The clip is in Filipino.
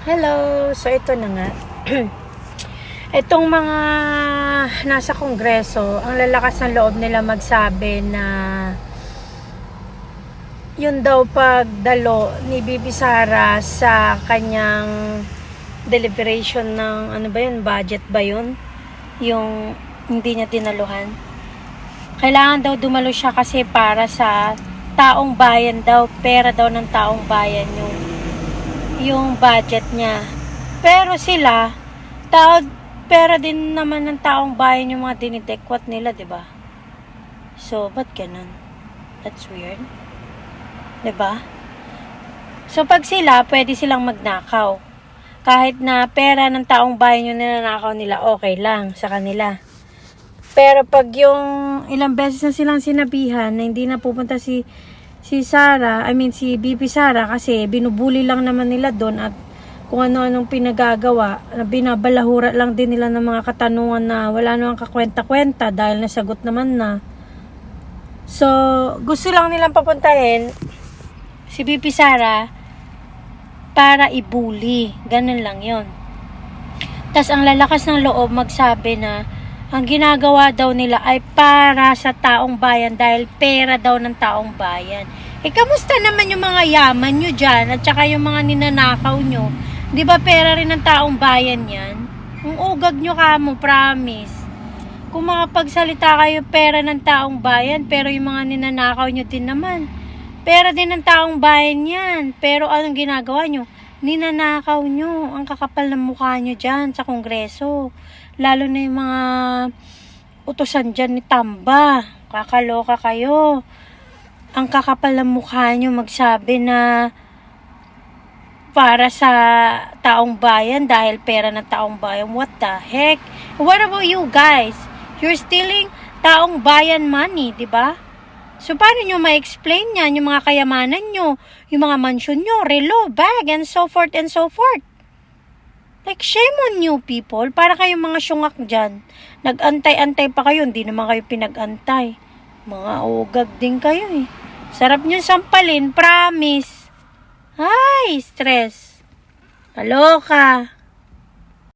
Hello! So, ito na nga. Itong mga nasa kongreso, ang lalakas ng loob nila magsabi na yun daw pagdalo ni Bibi Sara sa kanyang deliberation ng ano ba yun, budget ba yun? Yung hindi niya tinaluhan. Kailangan daw dumalo siya kasi para sa taong bayan daw, pera daw ng taong bayan yung yung budget niya. Pero sila, tao, pera din naman ng taong bayan yung mga dinidekwat nila, di ba? So, ba't ganun? That's weird. Di ba? So, pag sila, pwede silang magnakaw. Kahit na pera ng taong bayan yung ninanakaw nila, okay lang sa kanila. Pero pag yung ilang beses na silang sinabihan na hindi na pupunta si si Sara, I mean si BP Sara kasi binubuli lang naman nila doon at kung ano-anong pinagagawa, na binabalahura lang din nila ng mga katanungan na wala namang kakwenta-kwenta dahil nasagot naman na. So, gusto lang nilang papuntahin si BP Sara para ibuli. Ganun lang yon. Tapos ang lalakas ng loob magsabi na ang ginagawa daw nila ay para sa taong bayan dahil pera daw ng taong bayan. Eh, kamusta naman yung mga yaman nyo dyan at saka yung mga ninanakaw nyo? Di ba pera rin ng taong bayan yan? Ang ugag nyo ka mo, promise. Kung makapagsalita kayo pera ng taong bayan, pero yung mga ninanakaw nyo din naman. Pera din ng taong bayan yan. Pero anong ginagawa nyo? Ninanakaw nyo. Ang kakapal ng mukha nyo dyan sa kongreso. Lalo na yung mga utosan dyan ni Tamba. Kakaloka kayo. Ang kakapal ng mukha nyo magsabi na para sa taong bayan dahil pera ng taong bayan. What the heck? What about you guys? You're stealing taong bayan money, di ba? So, paano nyo ma-explain yan? Yung mga kayamanan nyo, yung mga mansion nyo, relo, bag, and so forth and so forth. Like, shame on you people. Para kayong mga syungak dyan. Nag-antay-antay pa kayo, hindi naman kayo pinag-antay. Mga ugag din kayo eh. Sarap nyo sampalin, promise. Ay, stress. Kaloka.